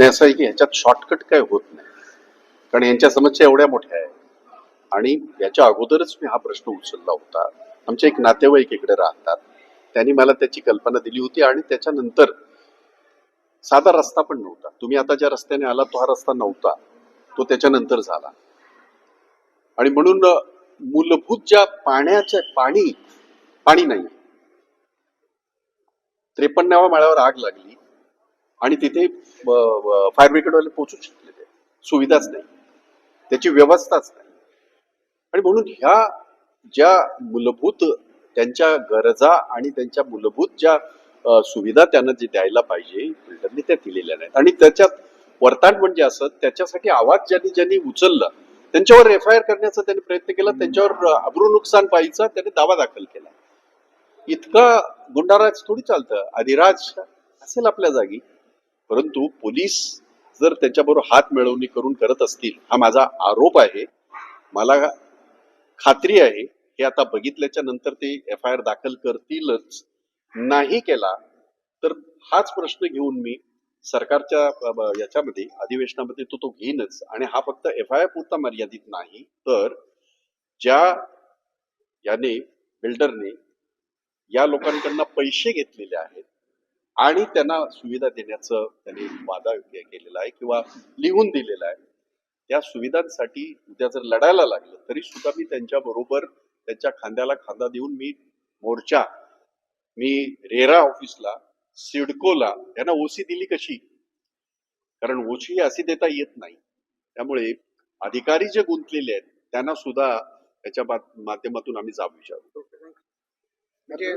नाही असं आहे की ह्याच्यात शॉर्टकट काय होत नाही. कारण यांच्या समस्या एवढ्या मोठ्या आहेत. आणि याच्या अगोदरच मी हा प्रश्न उचलला होता. आमचे एक नातेवाईक इकडे राहतात. त्यांनी मला त्याची कल्पना दिली होती आणि त्याच्यानंतर साधा रस्ता पण नव्हता. तुम्ही आता ज्या रस्त्याने आला तो हा रस्ता नव्हता. तो त्याच्यानंतर झाला. आणि म्हणून मूलभूत ज्या पाण्याच्या पाणी पाणी नाही. त्रेपन्नाव्या माळ्यावर आग लागली. आणि तिथे फायर ब्रिगेडवाले पोहोचू शकले ते सुविधाच नाही. त्याची व्यवस्थाच नाही. आणि म्हणून ह्या ज्या मूलभूत त्यांच्या गरजा आणि त्यांच्या मूलभूत ज्या सुविधा त्यांना जे द्यायला पाहिजे बिल्डरने त्या दिलेल्या नाहीत. आणि त्याच्यात वरताड म्हणजे असं त्याच्यासाठी आवाज ज्यांनी ज्यांनी उचलला त्यांच्यावर एफ आय आर करण्याचा त्यांनी प्रयत्न केला त्यांच्यावर अब्रू नुकसान पाहिजे त्याने दावा दाखल केला. इतका गुंडाराज थोडी चालतं. अधिराज असेल आपल्या जागी. परंतु पोलीस जर त्याच्याबरोबर हात मिळवणी करून करत असतील हा माझा आरोप आहे. मला खात्री आहे हे आता बघितल्याच्या नंतर ते एफ आय आर दाखल करतीलच. नाही केला तर हाच प्रश्न घेऊन मी सरकारच्या याच्यामध्ये अधिवेशनामध्ये तो तो घेईनच. आणि हा फक्त एफ आय आर पुरता मर्यादित नाही तर ज्या याने बिल्डरने या लोकांकडनं पैसे घेतलेले आहेत आणि त्यांना सुविधा देण्याचं त्यांनी वादा के- केलेला आहे किंवा लिहून दिलेला आहे. त्या सुविधांसाठी उद्या जर लढायला लागलं तरी सुद्धा मी त्यांच्या बरोबर त्यांच्या खांद्याला खांदा देऊन मी मोर्चा मी रेरा ऑफिसला सिडकोला यांना ओसी दिली कशी? कारण ओसी अशी देता येत नाही. त्यामुळे अधिकारी जे गुंतलेले आहेत त्यांना सुद्धा त्याच्या माध्यमातून आम्ही जाब विचारतो. म्हणजे